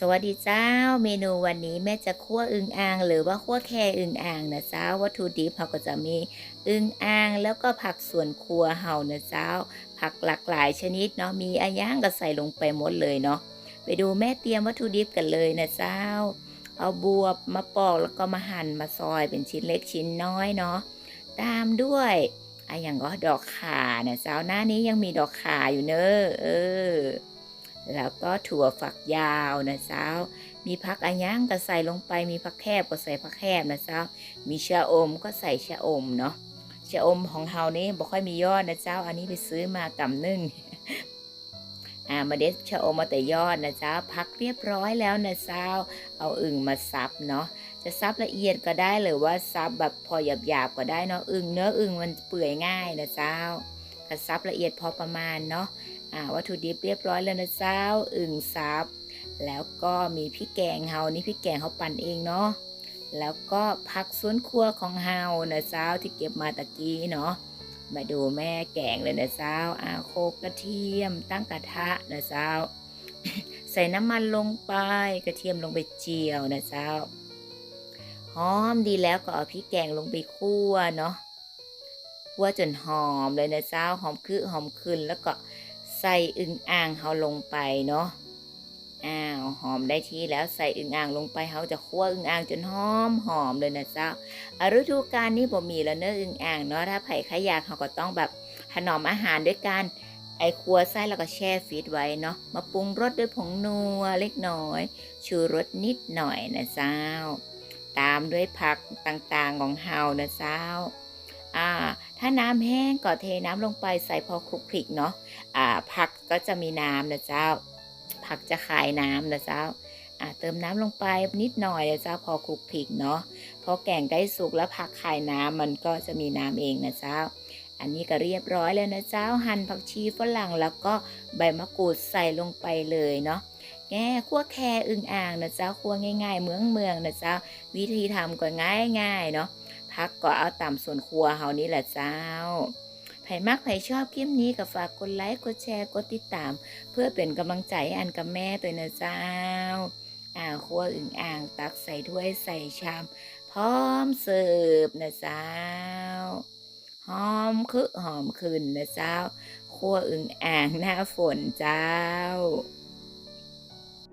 สวัสดีเจ้า เมนูวันนี้แม่จะคั่วอึงอ่าง หรือว่าคั่วแค่อึงอ่างนะเจ้า วัตถุดิบเราก็จะมีอึงอ่างแล้วก็ผักสวนครัวเฮานะเจ้า ผักหลากหลายชนิดเนาะมีอาย่างก็ใส่ลงไปหมดเลยเนาะไปดูแม่เตรียมวัตถุดิบกันเลยนะเจ้า เอาบวบมาปอกแล้วก็มาหั่นมาซอยเป็นชิ้นเล็กชิ้นน้อยเนาะตามด้วยอะอย่างก็ดอกข่านะเจ้าหน้านี้ยังมีดอกข่าอยู่เนอะเออ แล้วก็ถั่วฝักยาวนะเจ้า มีผักอาย่างก็ใส่ลงไป มีผักแคบก็ใส่ผักแคบนะเจ้า มีชะอมก็ใส่ชะอมเนาะ ชะอมของเฮานี่บ่ค่อยมียอดนะเจ้า อันนี้ไปซื้อมากำนึ่งอ่ามาเด็ดชะอมมาแต่ยอดนะเจ้าพักเรียบร้อยแล้วนะเจ้า เอาอึ่งมาซับเนาะจะซับละเอียดก็ได้หรือว่าซับแบบพอหยาบๆก็ได้เนาะอึ่งเนื้ออึ่งมันเปื่อยง่ายนะเจ้าก็ซับละเอียดพอประมาณเนาะ วัตถุดิบเรียบร้อยแล้วนะเจ้าอึ่งซับแล้วก็มีพริกแกงเฮานี่พริกแกงเขาปั่นเองเนาะแล้วก็ผักสวนครัวของเฮานะเจ้าที่เก็บมาตะกี้เนาะมาดูแม่แกงเลยนะเจ้าอาโคกกระเทียมตั้งกระทะนะเจ้าใส่น้ำมันลงไปกระเทียมลงไปเจียวนะเจ้าหอมดีแล้วก็เอาพริกแกงลงไปคั่วเนาะคั่วจนหอมเลยนะเจ้าหอมคือหอมขึ้นแล้วก็ ใส่อึ่งอ่างเฮาลงไปเนาะอ้าวหอมได้ที่แล้วใส่อึ่งอ่างลงไปเฮาจะคั่วอึ่งอ่างจนหอมหอมเลยนะเจ้าอาฤดูกาลนี้บ่มีแล้วเนอะอึ่งอ่างเนาะถ้าไผ่ขยากเขาก็ต้องแบบถนอมอาหารด้วยการไอครัวไส้แล้วก็แช่ฟรีซไว้เนาะมาปรุงรสด้วยผงนัวเล็กน้อย ชูรสนิดหน่อยนะเจ้า ตามด้วยผักต่างๆของเฮานะเจ้าอ่าถ้าน้ำแห้งก็เทน้ำลงไปใส่พอคลุกคลิกเนาะ อ่าผักก็จะมีน้ำนะเจ้า ผักจะคายน้ำนะเจ้าอ่าเติมน้ำลงไปนิดหน่อยนะเจ้าพอคลุกคลิกเนาะพอแกงใกล้สุกแล้วผักคายน้ำมันก็จะมีน้ำเองนะเจ้า อันนี้ก็เรียบร้อยแล้วนะเจ้าหั่นผักชีฝรั่งแล้วก็ใบมะกรูดใส่ลงไปเลยเนาะแง่คั่วแคอึ่งอ่างนะเจ้าคั่วง่าย ๆ เมืองเมืองนะเจ้า วิธีทำก็ง่ายๆเนาะพักก็เอาตามส่วนครัวเฮานี่แหละเจ้า ไผ่มักไผ่ชอบคลิปนี้ก็ฝากกดไลค์กดแชร์กดติดตาม เพื่อเป็นกำลังใจให้อันกับแม่ตัวนะเจ้าอ่าครัวอึ่งอ่างตักใส่ถ้วยใส่ชาม พร้อมเสิร์ฟนะเจ้าหอมคือหอมขึ้นนะเจ้าครัวอึ่งอ่างหน้าฝนเจ้า